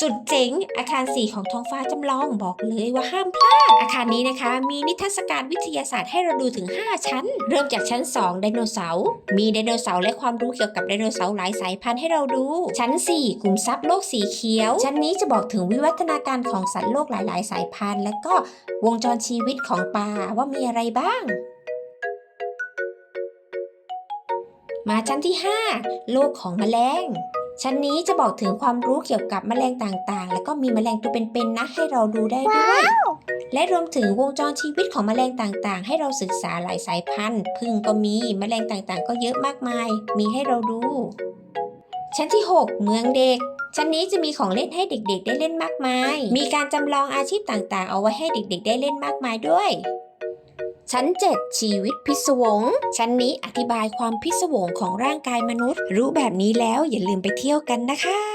สุดเจ๋ง อาคาร 4 ของท้องฟ้าจำลองบอกเลยว่าห้ามพลาด อาคารนี้นะคะ มีนิทรรศการวิทยาศาสตร์ให้เราดูถึง 5 ชั้น เริ่มจากชั้น 2 ไดโนเสาร์ มีไดโนเสาร์และความรู้เกี่ยวกับไดโนเสาร์หลายสายพันธุ์ให้เราดู ชั้น 4 กลุ่มทรัพย์โลกสีเขียว ชั้นนี้จะบอกถึงวิวัฒนาการของสัตว์โลกหลาย ๆ สายพันธุ์ และก็วงจรชีวิตของปลาว่ามีอะไรบ้างมาชั้นที่ 5 โลกของแมลง ชั้นนี้จะบอกถึงความรู้เกี่ยวกับแมลงต่างๆ แล้วก็มีแมลงตัวเป็นๆนะให้เราดูได้ด้วย และรวมถึงวงจรชีวิตของแมลงต่างๆ ให้เราศึกษาหลายสายพันธุ์ พึ่งก็มีแมลงต่างๆ ก็เยอะมากมาย มีให้เราดู ชั้นที่ 6 เมืองเด็ก ชั้นนี้จะมีของเล่นให้เด็กๆ ได้เล่นมากมาย มีการจำลองอาชีพต่างๆ เอาไว้ให้เด็กๆ ได้เล่นมากมายด้วย ชั้น 7 ชีวิตพิศวง ชั้นนี้อธิบายความพิศวงของร่างกายมนุษย์ รู้แบบนี้แล้วอย่าลืมไปเที่ยวกันนะคะ